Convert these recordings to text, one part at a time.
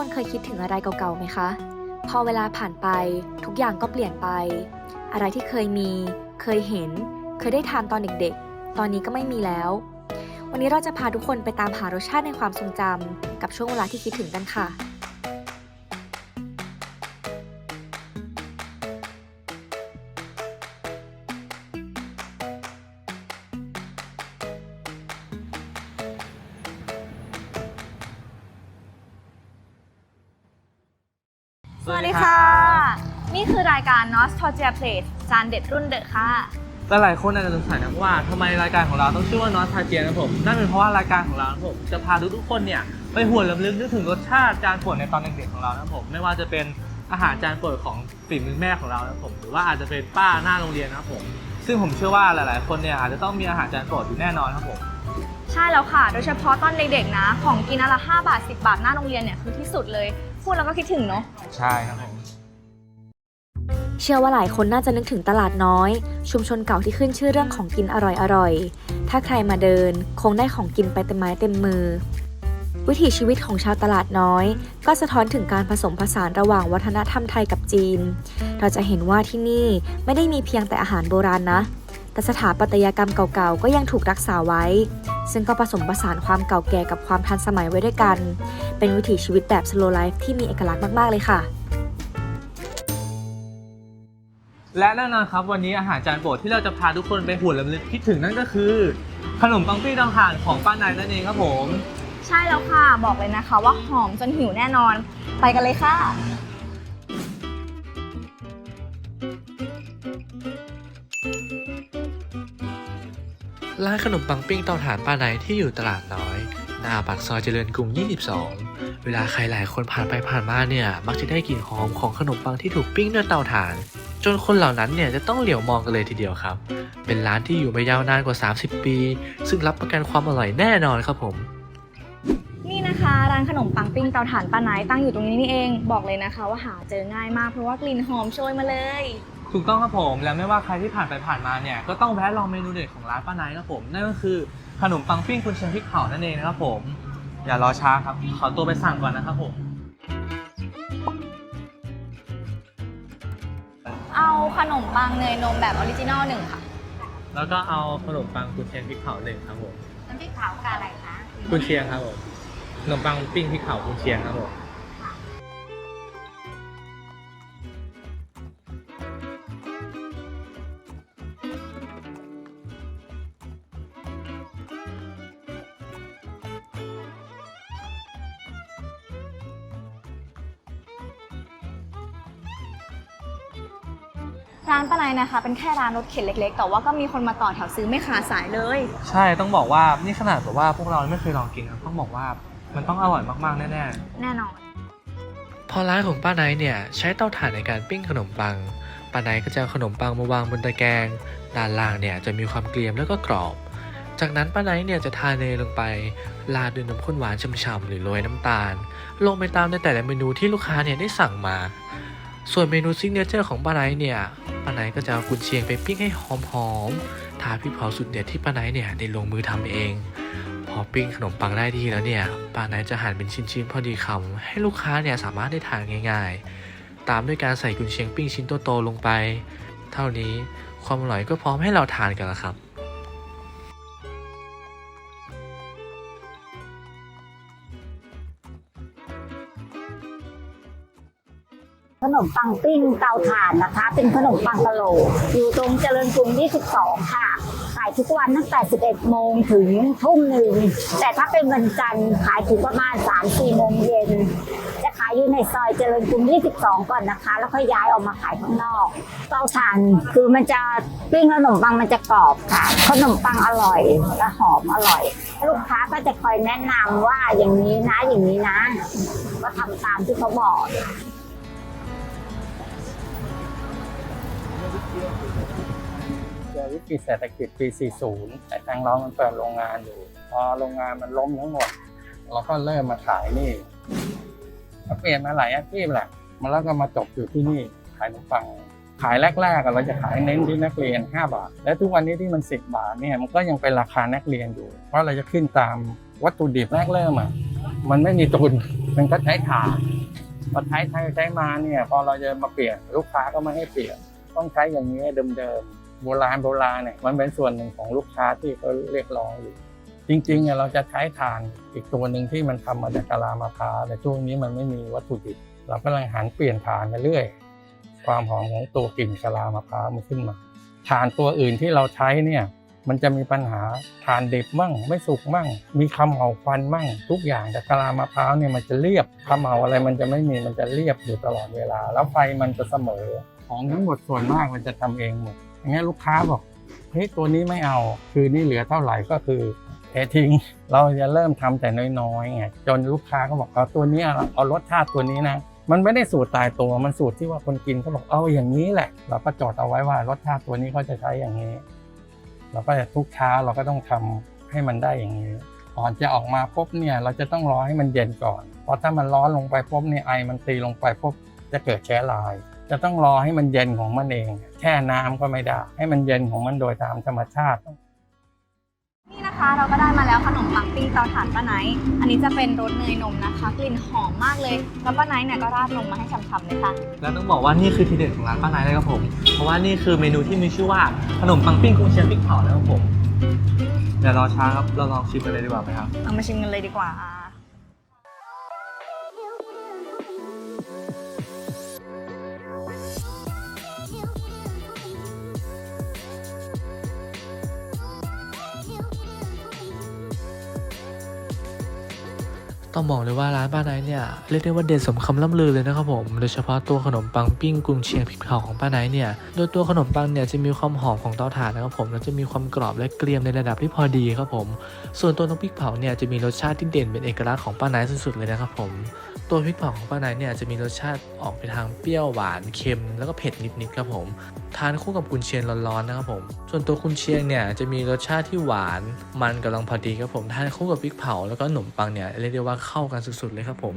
คนเคยคิดถึงอะไรเก่าๆไหมคะ พอเวลาผ่านไป ทุกอย่างก็เปลี่ยนไป อะไรที่เคยมี เคยเห็น เคยได้ทานตอนเด็กๆ ตอนนี้ก็ไม่มีแล้ว วันนี้เราจะพาทุกคนไปตามหารสชาติในความทรงจำกับช่วงเวลาที่คิดถึงกันค่ะ นี่คือรายการ Nostalgia Place จานเด็ดรุ่นเดอะค่ะ แต่หลายคนอาจจะสงสัยนะว่าทำไมรายการของเราต้องชื่อว่านอสทาเจียนะผมนั่นเป็นเพราะว่ารายการของเรานะผมจะพาทุกๆคนเนี่ยไปหวนรำลึกนึกถึงรสชาติจานโปรดในตอนเด็กๆของเรานะผมไม่ว่าจะเป็นอาหารจานโปรดของฝีมือแม่ของเรานะผมหรือว่าอาจจะเป็นป้าหน้าโรงเรียนนะครับผม ซึ่งผมเชื่อว่าหลายๆ คนเนี่ยอาจจะต้องมีอาหารจานโปรดอยู่แน่นอนครับผม ใช่แล้วค่ะ โดยเฉพาะตอนเด็กๆนะ ของกินอนละ5บาท 10 บาทหน้าโรงเรียนเนี่ยคือที่สุดเลย พูดแล้วก็คิดถึงเนาะ ใช่ครับผม เชื่อว่าหลายคนน่าจะนึกถึงตลาดน้อย ชุมชนเก่าที่ขึ้นชื่อเรื่องของกินอร่อยๆ ถ้าใครมาเดิน คงได้ของกินไปเต็มไม้เต็มมือ วิถีชีวิตของชาวตลาดน้อย ก็สะท้อนถึงการผสมผสานระหว่างวัฒนธรรมไทยกับจีน เราจะเห็นว่าที่นี่ไม่ได้มีเพียงแต่อาหารโบราณนะ แต่สถาปัตยกรรมเก่าๆ ก็ยังถูกรักษาไว้ ซึ่งก็ผสมผสานความเก่าแก่กับความทันสมัยไว้ด้วยกัน เป็นวิถีชีวิตแบบ slow life ที่มีเอกลักษณ์มากๆเลยค่ะ และแน่นอนครับวันนี้อาหารจานโปรดที่เราจะพาทุกคนไปหวนรำลึกคิดถึงนั่นก็คือ ขนมปังปี้ดองห่านของป้านายนั่นเองครับผม ใช่แล้วค่ะ บอกเลยนะคะว่าหอมจนหิวแน่นอน ไปกันเลยค่ะ ร้านขนมปังปิ้งเตาถ่านป้าไนที่อยู่ตลาดน้อย หน้าปากซอยเจริญกรุง 22 เวลาใครหลายคนผ่านไปผ่านมาเนี่ย มักจะได้กลิ่นหอมของขนมปังที่ถูกปิ้งด้วยเตาถ่าน จนคนเหล่านั้นเนี่ยจะต้องเหลียวมองกันเลยทีเดียวครับ เป็นร้านที่อยู่มายาวนานกว่า 30 ปี ซึ่งรับประกันความอร่อยแน่นอนครับผม นี่นะคะร้านขนมปังปิ้งเตาถ่านป้าไนท์ตั้งอยู่ตรงนี้นี่เอง บอกเลยนะคะ ว่าหาเจอง่ายมากเพราะว่ากลิ่นหอมโชยมาเลย ถูกต้องครับผม และไม่ว่าใครที่ผ่านไปผ่านมาเนี่ยก็ต้องแวะลองเมนูเด็ดของร้านป้านายครับผมนั่นก็คือขนมปังปิ้งคุณเชียงพริกเผานั่นเองนะครับผม อย่ารอช้าครับขอตัวไปสั่งก่อนนะครับผม เอาขนมปังเนยนมแบบออริจินอลหนึ่งค่ะ แล้วก็เอาขนมปังคุณเชียงพริกเผาหนึ่งครับผมน้ำพริกเผากับอะไรคะคุณเชียงครับผมขนมปังปิ้งพริกเผาคุณเชียงครับผม ร้านป้าไนท์นะคะ เป็นแค่ร้านรถเข็นเล็กๆ แต่ว่าก็มีคนมาต่อแถวซื้อไม่ขาดสายเลย ใช่ต้องบอกว่านี่ขนาดแบบว่าพวกเราไม่เคยลองกินนะต้องบอกว่ามันต้องอร่อยมากๆแน่ๆแน่นอน พอร้านของป้าไนท์เนี่ยใช้เตาถ่านในการปิ้งขนมปัง ป้าไนท์ก็จะเอาขนมปังมาวางบนตะแกรงด้านล่างเนี่ยจะมีความเกรียมแล้วก็กรอบ จากนั้นป้าไนท์เนี่ยจะทาเนยลงไปราดด้วยน้ำข้นหวานฉ่ำๆหรือโรยน้ำตาล ลงไปตามในแต่ละเมนูที่ลูกค้าเนี่ยได้สั่งมา ส่วนเมนูซิกเนเจอร์ของป้าไนเนี่ยป้าไนก็จะเอากุนเชียงไปปิ้งให้หอมๆทาพริกเผาสุดเด็ดที่ป้าไนเนี่ยได้ลงมือทำเอง พอปิ้งขนมปังได้ที่แล้วเนี่ยป้าไนจะหั่นเป็นชิ้นๆพอดีคำให้ลูกค้าเนี่ยสามารถได้ทานง่าย ๆ ตามด้วยการใส่กุนเชียงปิ้งชิ้นโตๆลงไป เท่านี้ความอร่อยก็พร้อมให้เราทานกันแล้วครับ มปังปิ้งเตาถ่านนะคะ เป็นขนมปังกะโหลกอยู่ตรงเจริญกรุง 22 ค่ะ ขายทุกวันตั้งแต่ 11 โมงถึงทุ่มหนึ่ง แต่ถ้าเป็นวันจันทร์ขายถึงประมาณ 3-4 โมงเย็น จะขายอยู่ในซอยเจริญกรุง 22 ก่อนนะคะ แล้วค่อยย้ายออกมาขายข้างนอก เตาถ่านคือมันจะปิ้งขนมปังมันจะกรอบค่ะ ขนมปังอร่อยและหอมอร่อย ลูกค้าก็จะคอยแนะนำว่าอย่างนี้นะอย่างนี้นะ ก็ทำตามที่เขาบอก เจอวิกฤตเศรษฐกิจปี 40 แต่ทางเรามันเปิดโรงงานอยู่ พอโรงงานมันล้มทั้งหมด เราก็เริ่มมาขายนี่เปลี่ยนมาหลายอาชีพแหละมันแล้วก็มาจบอยู่ที่นี่ขายขนมปังขายแรกๆเราจะขายเน้นที่นักเรียน 5 บาท และทุกวันนี้ที่มัน 10 บาทเนี่ยมันก็ยังเป็นราคานักเรียนอยู่ เพราะเราจะขึ้นตามวัตถุดิบแรกเริ่มอะมันไม่มีตุนมันก็ใช้ถ่านพอใช้ใช้ใช้มาเนี่ยพอเราจะมาเปลี่ยนลูกค้าก็ไม่ให้เปลี่ยนต้องใช้อย่างนี้เดิมๆ โบราณโบราณเนี่ยมันเป็นส่วนหนึ่งของลูกค้าที่เขาเรียกร้องอยู่ จริงๆเนี่ยเราจะใช้ถ่านอีกตัวหนึ่งที่มันทำมาจากกะลามะพร้าวแต่ช่วงนี้มันไม่มีวัตถุดิบเรากำลังหันเปลี่ยนถ่านไปเรื่อย ความหอมของตัวกลิ่นกะลามะพร้าวมันขึ้นมาถ่านตัวอื่นที่เราใช้เนี่ยมันจะมีปัญหาทานเดิบมั่ง ไม่สุกมั่ง มีคำเหาควันมั่ง ทุกอย่างแต่กะลามะพร้าวเนี่ยมันจะเรียบคำเหาอะไรมันจะไม่มีมันจะเรียบอยู่ตลอดเวลา แล้วไฟมันจะเสมอ ของทั้งหมดส่วนมากมันจะทำเองหมด อย่างเงี้ยลูกค้าบอกเฮ้ยตัวนี้ไม่เอา คือนี่เหลือเท่าไหร่ก็คือเททิ้ง เราจะเริ่มทำแต่น้อยๆไงจนลูกค้าก็บอกเอาตัวนี้เอารสชาติตัวนี้นะ มันไม่ได้สูตรตายตัวมันสูตรที่ว่าคนกินเขาบอกเอาอย่างนี้แหละ เราก็จดเอาไว้ว่ารสชาติตัวนี้เขาจะใช้อย่างนี้ เราก็จะทุกเช้าเราก็ต้องทำให้มันได้อย่างนี้ก่อนจะออกมาปุ๊บเนี่ยเราจะต้องรอให้มันเย็นก่อนเพราะถ้ามันร้อนลงไปปุ๊บเนี่ยไอมันตีลงไปปุ๊บจะเกิดแช้ลาย จะต้องรอให้มันเย็นของมันเอง แช่น้ำก็ไม่ได้ ให้มันเย็นของมันโดยตามธรรมชาติ นี่นะคะเราก็ได้มาแล้วขนมปังปิ้งเตาถ่านป้าไนท์อันนี้จะเป็นรสเนยนมนะคะ กลิ่นหอมมากเลยแล้วป้าไนท์เนี่ยก็ราดนมมาให้ฉ่ำๆเลยค่ะ แล้วต้องบอกว่านี่คือทีเด็ดของร้านป้านายเลยครับผม เพราะว่านี่คือเมนูที่มีชื่อว่าขนมปังปิ้งกุ้งเชียงพริกเผานะครับผมเดี๋ยวรอช้าครับเราลองชิมกันเลยดีกว่าไหมครับ เอามาชิมกันเลยดีกว่า ต้องบอกเลยว่าร้านป้าไนเนี่ยเรียกได้ว่าเด่นสมคำล่ำลือเลยนะครับผมโดยเฉพาะตัวขนมปังปิ้งกุงเชียงพริกเผาของป้าไนเนี่ยโดยตัวขนมปังเนี่ยจะมีความหอมของเตาถ่านนะครับผมแล้วจะมีความกรอบและเกรียมในระดับที่พอดีครับผม ส่วนตัวน้ำพริกเผาเนี่ยจะมีรสชาติที่เด่นเป็นเอกลักษณ์ของป้าไนสุดๆเลยนะครับผมตัวพริกเผาของป้าไนเนี่ยจะมีรสชาติออกไปทางเปรี้ยวหวานเค็ม แล้วก็เผ็ดนิดๆครับผมทานคู่กับกุนเชียงร้อนๆนะครับผมส่วนตัวกุนเชียงเนี่ยจะมีรสชาติที่หวานมันกำลังพอดีครับผมทานคู่กับพริกเผาแล้วก็ขนมปังเนี่ยเรียกได้ว่าเข้ากันสุดๆเลยครับผม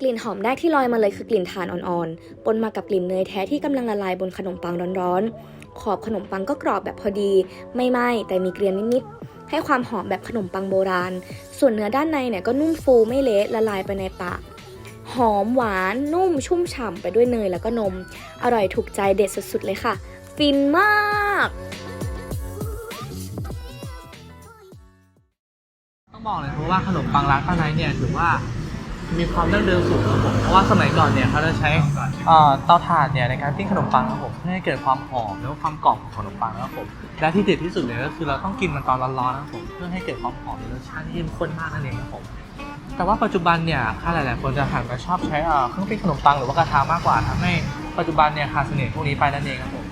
กลิ่นหอมแรกที่ลอยมาเลยคือกลิ่นถ่านอ่อนๆ ปนมากับกลิ่นเนยแท้ที่กำลังละลายบนขนมปังร้อนๆ ขอบขนมปังก็กรอบแบบพอดี ไม่ไหม้แต่มีเกรียมนิดๆ ให้ความหอมแบบขนมปังโบราณ ส่วนเนื้อด้านในเนี่ยก็นุ่มฟูไม่เละละลายไปในปากหอมหวานนุ่มชุ่มฉ่ำไปด้วยเนยแล้วก็นม อร่อยถูกใจเด็ดสุดๆเลยค่ะ ฟินมาก บอกเลยเพราะว่าขนมปังร้านป้านายเนี่ยถือว่ามีความดั้งเดิมสูงครับผมเพราะว่าสมัยก่อนเนี่ยเขาจะใช้เอ่อเตาถ่านเนี่ยในการปิ้งขนมปังครับผมเพื่อให้เกิดความหอมแล้วก็ความกรอบของขนมปังนะครับผมและที่เด็ดที่สุดเลยก็คือเราต้องกินมันตอนร้อนๆนะครับผมเพื่อให้เกิดความหอมและรสชาติที่เข้มข้นมากนั่นเองครับผมแต่ว่าปัจจุบันเนี่ยค่าหลาย ๆ คนจะหันมาชอบใช้เครื่องปิ้งขนมปังหรือว่ากระทะมากกว่าทำให้ปัจจุบันเนี่ยขาดเสน่ห์พวกนี้ไปนั่นเองครับผม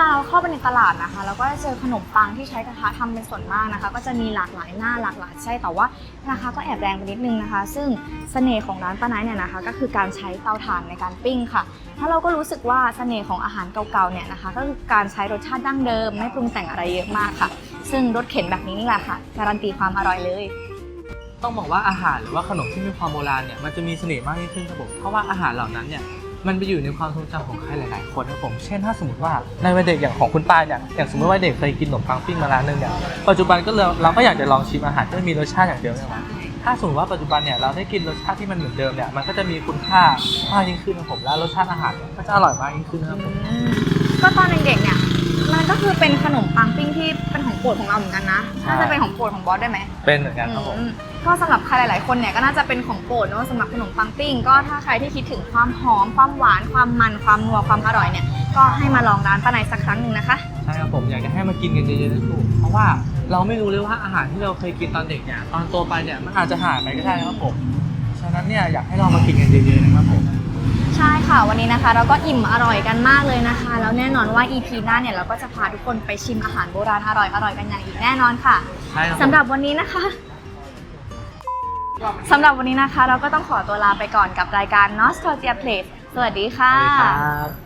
ลาเราเข้าไปในตลาดนะคะเราก็จะเจอขนมปังที่ใช้กระทะทำเป็นส่วนมากนะคะ ก็จะมีหลากหลายหน้าหลากหลายไส้แต่ว่าราคาก็แอบแรงไปนิดนึงนะคะ ซึ่งเสน่ห์ของร้านป้าไนเนี่ยนะคะ ก็คือการใช้เตาถ่านในการปิ้งค่ะ ถ้าเราก็รู้สึกว่าเสน่ห์ของอาหารเก่าๆเนี่ยนะคะ ก็คือการใช้รสชาติดั้งเดิม ไม่ปรุงแต่งอะไรเยอะมากค่ะ ซึ่งรสเข็นแบบนี้นี่แหละค่ะการันตีความอร่อยเลยต้องบอกว่าอาหารหรือว่าขนมที่มีความโบราณเนี่ยมันจะมีเสน่ห์มากยิ่งขึ้นครับผมเพราะว่าอาหารเหล่านั้นเนี่ย มันไปอยู่ในความทรงจำของใครหลาย ๆ คนครับผม เช่นถ้าสมมติว่าในวัยเด็กอย่างของคุณป้าเนี่ย อย่างสมมติว่าเด็กเคยกินขนมปังปิ้งมาร้านหนึงเนี่ย ปัจจุบันก็เราเราก็อยากจะลองชิมอาหารที่มันมีรสชาติอย่างเดิมใช่ไหมถ้าสมมติว่าปัจจุบันเนี่ยเราได้กินรสชาติที่มันเหมือนเดิมเนี่ย มันก็จะมีคุณค่ามากยิ่งขึ้นครับผม และรสชาติอาหารเนี่ยก็จะอร่อยมากยิ่งขึ้นนะครับผม ก็ตอนเด็กๆเนี่ย มันก็คือเป็นขนมปังปิ้งที่เป็นของโปรดของเราเหมือนกันนะน่าจะเป็นของโปรดของบอสได้ไหมเป็นเหมือนกันครับผม อืม ก็สำหรับใครหลาย ๆ คนเนี่ยก็น่าจะเป็นของโปรดเนอะสำหรับขนมปังปิ้ง ก็ถ้าใครที่คิดถึงความหอม ความหวาน ความมัน ความนัว ความอร่อยเนี่ย ก็ให้มาลองร้านป้าไนสักครั้งหนึ่งนะคะ ใช่ครับผมอยากจะให้มากินกันเยอะๆนะลูกเพราะว่าเราไม่รู้เลยว่าอาหารที่เราเคยกินตอนเด็กเนี่ยตอนโตไปเนี่ยมันอาจจะหายไปก็ได้นะครับผมฉะนั้นเนี่ยอยากให้เรามากินกันเยอะๆนะครับผม ใช่ค่ะ วันนี้นะคะเราก็อิ่มอร่อยกันมากเลยนะคะ แล้วแน่นอนว่า EP หน้าเนี่ยเราก็จะพาทุกคนไปชิมอาหารโบราณอร่อยๆกันอย่างอีกแน่นอนค่ะใช่ครับผม สำหรับวันนี้นะคะ สำหรับวันนี้นะคะ เราก็ต้องขอตัวลาไปก่อนกับรายการ Nostalgia Place สวัสดีค่ะสวัสดีครับ